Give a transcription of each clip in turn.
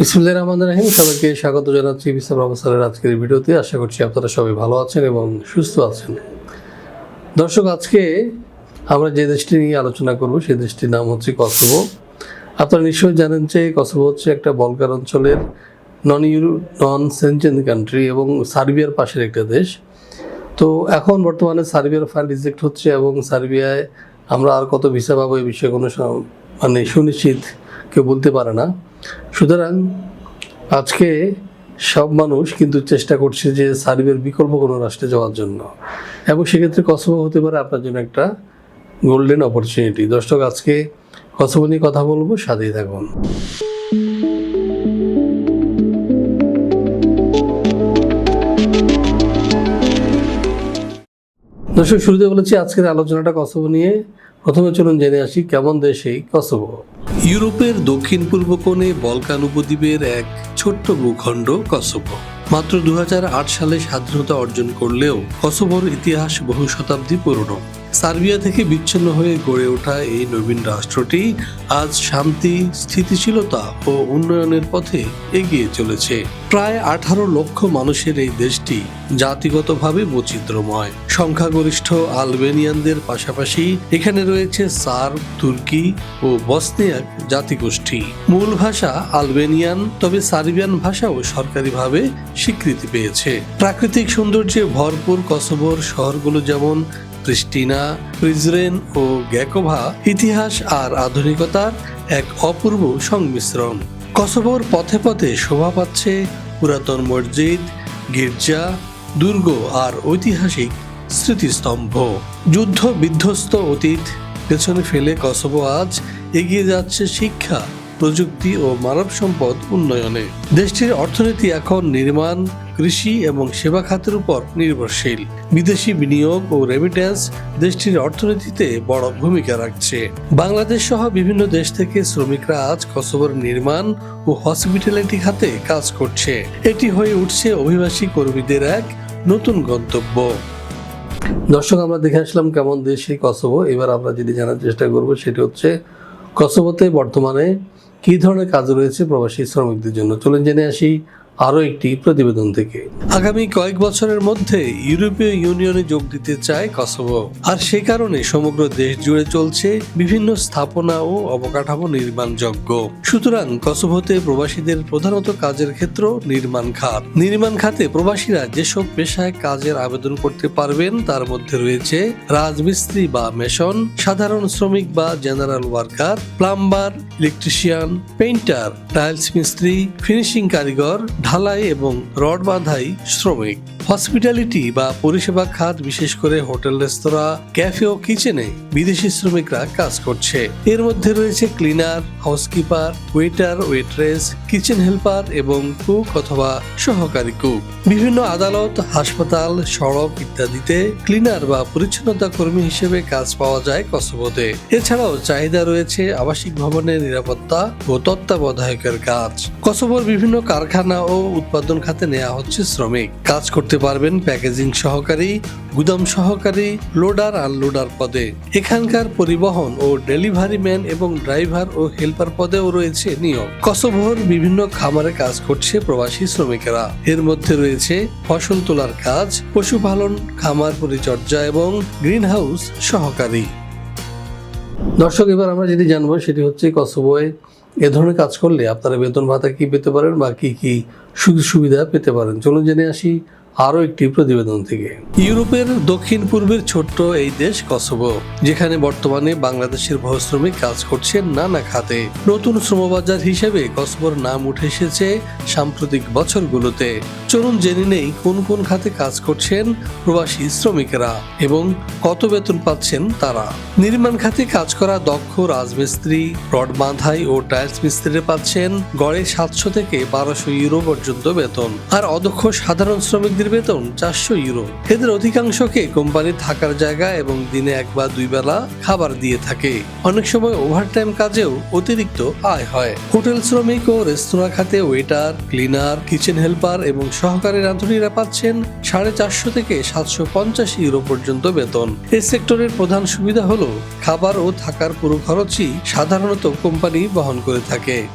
বিসমুল্লাহ রহমান রাহিম, সবাইকে স্বাগত জানাচ্ছি বিসা প্রফেসরের আজকের ভিডিওতে। আশা করছি আপনারা সবাই ভালো আছেন এবং সুস্থ আছেন। দর্শক, আজকে আমরা যে দেশটি নিয়ে আলোচনা করব সেই দেশটির নাম হচ্ছে কসোভো। আপনারা নিশ্চয়ই জানেন যে কসোভো হচ্ছে একটা বলকার অঞ্চলের নন ইউরো নন সেনচেন কান্ট্রি এবং সার্বিয়ার পাশের একটা দেশ। তো এখন বর্তমানে সার্বিয়ার ফাইল রিজেক্ট হচ্ছে এবং সার্বিয়ায় আমরা আর কত ভিসা পাবো এই বিষয়ে কোনো মানে সুনিশ্চিত কেউ বলতে পারে না। সুতরাং আজকে সব মানুষ কিন্তু চেষ্টা করছে যে সার্বিয়ার বিকল্প কোনো রাষ্ট্রে যাওয়ার জন্য। এবং সেক্ষেত্রে কসোভো হতে পারে আপনার জন্য একটা গোল্ডেন অপরচুনিটি দর্শক, আজকে কসোভো নিয়ে কথা বলব, সাথেই থাকুন। দর্শক, শুরুতে বলেছি আজকের আলোচনাটা কসোভো নিয়ে। প্রথমে চলুন জেনে আসি কেমন দেশ এই কসোভো। ইউরোপের দক্ষিণ পূর্ব কোণে বলকান উপদ্বীপের এক ছোট্ট ভূখণ্ড কসোভো। মাত্র দু হাজার আট সালে স্বাধীনতা অর্জন করলেও কসোভোর ইতিহাস বহু শতাব্দী পুরনো। সার্বিয়া থেকে বিচ্ছিন্ন হয়ে গড়ে ওঠা এই নবীন রাষ্ট্রটি আজ শান্তি, স্থিতিশীলতা ও উন্নয়নের পথে এগিয়ে চলেছে। প্রায় আঠারো লক্ষ মানুষের এই দেশটি জাতিগতভাবে বৈচিত্র্যময়। সংখ্যাগরিষ্ঠ আলবেনিয়ানদের পাশাপাশি এখানে রয়েছে সার্ব, তুর্কি ও বসনিয়াক জাতিগোষ্ঠী। মূল ভাষা আলবেনিয়ান, তবে সার্বিয়ান ভাষাও সরকারিভাবে স্বীকৃতি পেয়েছে। প্রাকৃতিক সৌন্দর্যে ভরপুর কসোভোর শহরগুলো যেমন প্রিস্টিনা প্রিজরেন ও গ্যাকোভা ইতিহাস আর আধুনিকতার এক অপূর্ব সংমিশ্রণ। কসোভোর পথে পথে শোভা পাচ্ছে পুরাতন মসজিদ, গির্জা, দুর্গ আর ঐতিহাসিক স্মৃতিস্তম্ভ। যুদ্ধ বিধ্বস্ত অতীত, পেছনে ফেলে কসোভো আজ এগিয়ে যাচ্ছে শিক্ষা প্রযুক্তি ও মানব সম্পদ উন্নয়নে। দেশটির অর্থনীতি এখন নির্মাণ, কৃষি এবং সেবা খাতের উপর নির্ভরশীল। বিদেশি বিনিয়োগ ও রেমিটেন্স দেশটির অর্থনীতিতে বড় ভূমিকা রাখছে। বাংলাদেশ সহ বিভিন্ন দেশ থেকে শ্রমিকরা আজ কসোভোর নির্মাণ ও হসপিটালিটি খাতে কাজ করছে। এটি হয়ে উঠছে অভিবাসী কর্মীদের এক নতুন গন্তব্য। দর্শক, আমরা দেখে আসলাম কেমন দেশ কসোভো। এবার আমরা যেটি জানার চেষ্টা করব সেটি হচ্ছে কসোভোতে বর্তমানে কী ধরনের কাজ রয়েছে প্রবাসী শ্রমিকদের জন্য? চলুন জেনে আসি আরও একটি প্রতিবেদন থেকে। আগামী কয়েক বছরের মধ্যে ইউরোপীয় ইউনিয়নে যোগ দিতে চায় কসোভো। আর সে কারণে সমগ্র দেশ জুড়ে চলছে বিভিন্ন স্থাপনা ও অবকাঠামো নির্মাণযোগ্য সুতরাং কসোভোতে প্রবাসীদের প্রধানত কাজের ক্ষেত্র নির্মাণ খাত। নির্মাণ খাতে প্রবাসীরা যেসব পেশায় কাজের আবেদন করতে পারবেন, তার মধ্যে রয়েছে রাজমিস্ত্রি বা মেশন, সাধারণ শ্রমিক বা general worker, plumber electrician painter tiles মিস্ত্রি ফিনিশিং কারিগর ঢালাই এবং রড বাঁধাই শ্রমিক। হসপিটালিটি বা পরিষেবা খাত, বিশেষ করে হোটেল, রেস্তোরাঁ, ক্যাফে ও কিচেনে বিদেশি শ্রমিকরা কাজ করছে। এর মধ্যে রয়েছে cleaner, housekeeper, waiter, waitress, kitchen helper এবং কুক অথবা সহকারী কুক। বিভিন্ন আদালত, হাসপাতাল, সড়ক ইত্যাদিতে ক্লিনার বা পরিচ্ছন্নতা কর্মী হিসেবে কাজ পাওয়া যায় কসোভোতে এছাড়াও চাহিদা রয়েছে আবাসিক ভবনের নিরাপত্তা ও তত্ত্বাবধায়কের কাজ। কসোভোর বিভিন্ন কারখানা ও উৎপাদন খাতে নেওয়া হচ্ছে শ্রমিক। কাজ করতে পারবেন প্যাকেজিং সহকারী, গুদাম সহকারী, লোডার আনলোডার পদে। এখানকার পরিবহন ও ডেলিভারি ম্যান এবং ড্রাইভার ও হেল্পার পদেও রয়েছে নিয়োগ। কসোভোর বিভিন্ন খামারে কাজ করছে প্রবাসী শ্রমিকেরা। এর মধ্যে রয়েছে ফসল তোলার কাজ, পশুপালন, খামার পরিচর্যা এবং গ্রিন হাউস সহকারী। দর্শক, এবার আমরা যেটি জানব সেটি হচ্ছে কসোভোয় এ ধরনের কাজ করলে আপনারা বেতন ভাতা কি পেতে পারেন বা কি কি সুযোগ সুবিধা পেতে পারেন? চলুন জেনে আসি আরও একটি প্রতিবেদন থেকে। ইউরোপের দক্ষিণ পূর্বের ছোট্ট এই দেশ কসোভো, যেখানে বর্তমানে বাংলাদেশের বহু শ্রমিক কাজ করছেন নানা খাতে। নতুন শ্রমবাজার হিসেবে কসোভোর নাম উঠে এসেছে সাম্প্রতিক বছরগুলোতে। চলুন জেনে নেই কোন কোন খাতে কাজ করছেন প্রবাসী শ্রমিকেরা এবং কত বেতন পাচ্ছেন তারা। নির্মাণ খাতে কাজ করা দক্ষ রাজমিস্ত্রি, রড বাঁধাই ও টাইলস মিস্ত্রিরা পাচ্ছেন গড়ে সাতশো থেকে বারোশো ইউরো পর্যন্ত বেতন। আর অদক্ষ সাধারণ শ্রমিকদের বেতন চারশো ইউরো। এদের অধিকাংশকে কোম্পানি থাকার জায়গা এবং দিনে এক বা দুই বেলা খাবার দিয়ে থাকে। অনেক সময় ওভারটাইম কাজেও অতিরিক্ত আয় হয়। হোটেল শ্রমিক ও রেস্তোরাঁ খাতে ওয়েটার ক্লিনার কিচেন হেল্পার এবং সহকারী রাঁধুনিরা পাচ্ছেন সাড়ে চারশো থেকে সাতশো পঞ্চাশ ইউরো পর্যন্ত বেতন। এই সেক্টরের প্রধান সুবিধা হলো, খাবার ও থাকার পুরো খরচই সাধারণত কোম্পানি বহন করে থাকে।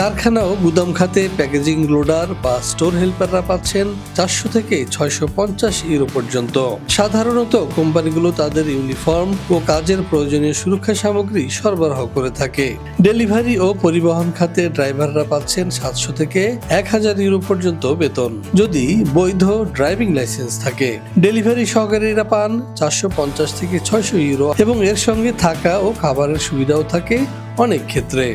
কারখানা ও গুদাম খাতে, প্যাকেজিং লোডার বা স্টোর হেল্পাররা পাচ্ছেন চারশো থেকে ছয়শো পঞ্চাশ ইউরো পর্যন্ত। সাধারণত কোম্পানিগুলো তাদের ইউনিফর্ম ও কাজের প্রয়োজনীয় সুরক্ষা সামগ্রী সরবরাহ করে থাকে। ডেলিভারি ও পরিবহন খাতে ড্রাইভাররা পাচ্ছেন সাতশো থেকে এক হাজার ইউরো পর্যন্ত বেতন। যদি বৈধ ড্রাইভিং লাইসেন্স থাকে, ডেলিভারি সহকারীরা পান চারশো পঞ্চাশ থেকে ছয়শো ইউরো এবং এর সঙ্গে থাকা ও খাবারের সুবিধাও থাকে অনেক ক্ষেত্রে।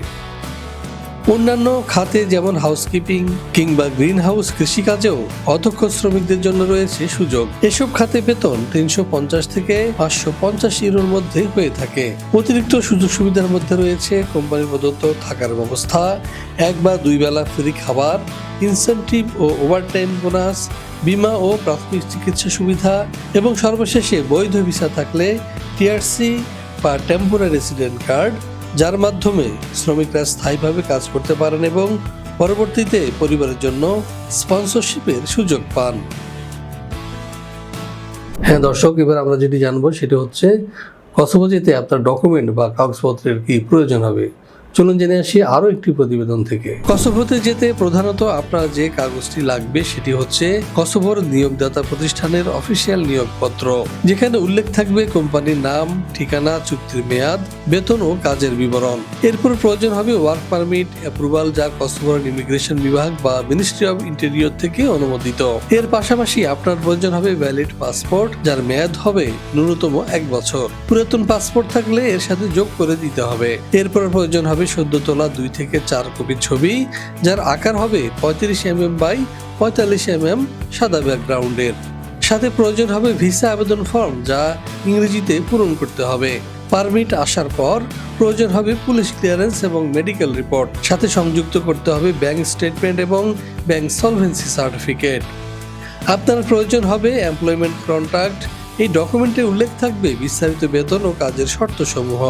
অন্যান্য খাতে যেমন হাউসকিপিং কিংবা গ্রিন হাউস কৃষিকাজেও অধ্যক্ষ শ্রমিকদের জন্য রয়েছে সুযোগ। এসব খাতে বেতন তিনশো পঞ্চাশ থেকে পাঁচশো পঞ্চাশ ইউরোর মধ্যে হয়ে থাকে। অতিরিক্ত সুযোগ সুবিধার মধ্যে রয়েছে কোম্পানি প্রদত্ত থাকার ব্যবস্থা, এক বা দুই বেলা ফ্রি খাবার ইনসেন্টিভ ও ওভারটাইম বোনাস বিমা ও প্রাথমিক চিকিৎসা সুবিধা এবং সর্বশেষে বৈধ ভিসা থাকলে টিআরসি বা টেম্পোরারি রেসিডেন্ট কার্ড যার মাধ্যমে শ্রমিকরা স্থায়ীভাবে কাজ করতে পারেন এবং পরবর্তীতে পরিবারের জন্য স্পন্সরশিপের সুযোগ পান। হ্যাঁ দর্শক, এবার আমরা যেটি জানব সেটি হচ্ছে কসোভো যেতে আপনার ডকুমেন্ট বা কাগজপত্রের কি প্রয়োজন হবে? চলুন জেনে আসি আরও একটি প্রতিবেদন থেকে। কসোভোতে যেতে প্রধানত আপনার যে কাগজটি লাগবে সেটি হচ্ছে কসোভোর নিয়োগদাতা প্রতিষ্ঠানের অফিসিয়াল নিয়োগপত্র, যেখানে উল্লেখ থাকবে কোম্পানির নাম, ঠিকানা, চুক্তির মেয়াদ, বেতন ও কাজের বিবরণ। এরপর প্রয়োজন হবে ওয়ার্ক পারমিট অ্যাপ্রুভাল যা কসোভোর ইমিগ্রেশন বিভাগ বা মিনিস্ট্রি অফ ইন্টেরিয়র থেকে অনুমোদিত। এর পাশাপাশি আপনার প্রয়োজন হবে ভ্যালিড পাসপোর্ট যার মেয়াদ হবে ন্যূনতম এক বছর। পুরাতন পাসপোর্ট থাকলে এর সাথে যোগ করে দিতে হবে। এরপর প্রয়োজন হবে সদ্য তোলা দুই থেকে চার কপি ছবি, যার আকার হবে পঁয়ত্রিশ এম এম বাই পঁয়তাল্লিশ এম এম সাদা ব্যাকগ্রাউন্ডের। সাথে প্রয়োজন হবে ভিসা আবেদন ফর্ম, যা ইংরেজিতে পূরণ করতে হবে। পারমিট আসার পর প্রয়োজন হবে পুলিশ ক্লিয়ারেন্স এবং মেডিকেল রিপোর্ট। সাথে সংযুক্ত করতে হবে ব্যাংক স্টেটমেন্ট এবং ব্যাংক সলভেন্সি সার্টিফিকেট। আপনার প্রয়োজন হবে এমপ্লয়মেন্ট কন্ট্রাক্ট এই ডকুমেন্টে উল্লেখ থাকবে বিস্তারিত বেতন ও কাজের শর্ত সমূহ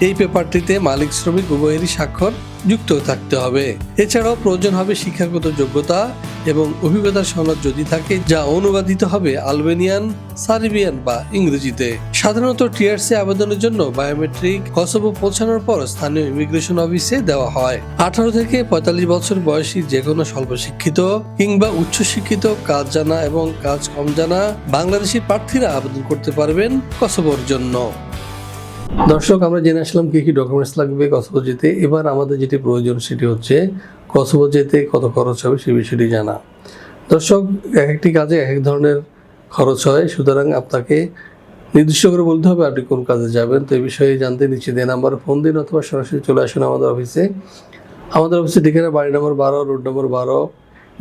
এই পেপারটিতে মালিক শ্রমিক উভয়েরই স্বাক্ষর যুক্ত থাকতে হবে। এছাড়াও প্রয়োজন হবে শিক্ষাগত যোগ্যতা এবং অভিজ্ঞতার সনদ যদি থাকে, যা অনুবাদিত হবে আলবেনিয়ান, সার্বিয়ান বা ইংরেজিতে। সাধারণত টিআরসি আবেদনের জন্য বায়োমেট্রিক কসোভো পৌঁছানোর পর স্থানীয় ইমিগ্রেশন অফিসে দেওয়া হয়। আঠারো থেকে পঁয়তাল্লিশ বছর বয়সী যে কোনো স্বল্প শিক্ষিত কিংবা উচ্চশিক্ষিত কাজ জানা এবং কাজ কম জানা বাংলাদেশি প্রার্থীরা আবেদন করতে পারবেন কসোভোর জন্য। দর্শক, আমরা জেনে আসলাম কি কি ডকুমেন্টস লাগবে কসোভো যেতে। এবার আমাদের যেটি প্রয়োজন সেটি হচ্ছে কসোভো যেতে কত খরচ হবে সে বিষয়টি জানা। দর্শক, এক একটি কাজে এক এক ধরনের খরচ হয়। সুতরাং আপনাকে নির্দিষ্ট করে বলতে হবে আপনি কোন কাজে যাবেন। তো এই বিষয়ে জানতে নিচে দেন নাম্বার ফোন দিন অথবা সরাসরি চলে আসুন আমাদের অফিসে। আমাদের অফিসে ঠিকানা বাড়ি নম্বর বারো, রোড নম্বর বারো,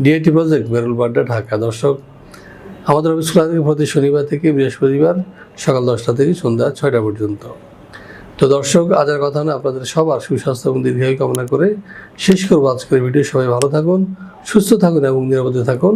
ডিআইটি প্রজেক্ট বেরুলবাড্ডা ঢাকা। দর্শক, আমাদের অফিস খোলা থাকে প্রতি শনিবার থেকে বৃহস্পতিবার সকাল দশটা থেকে সন্ধ্যা ছয়টা পর্যন্ত। তো দর্শক, আজ আর কথা না, আপনাদের সবার সুস্বাস্থ্য এবং দীর্ঘায়ু কামনা করে শেষ করব আজকের ভিডিও। সবাই ভালো থাকুন, সুস্থ থাকুন এবং নিরাপদে থাকুন।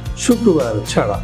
শুক্রবার ছাড়া।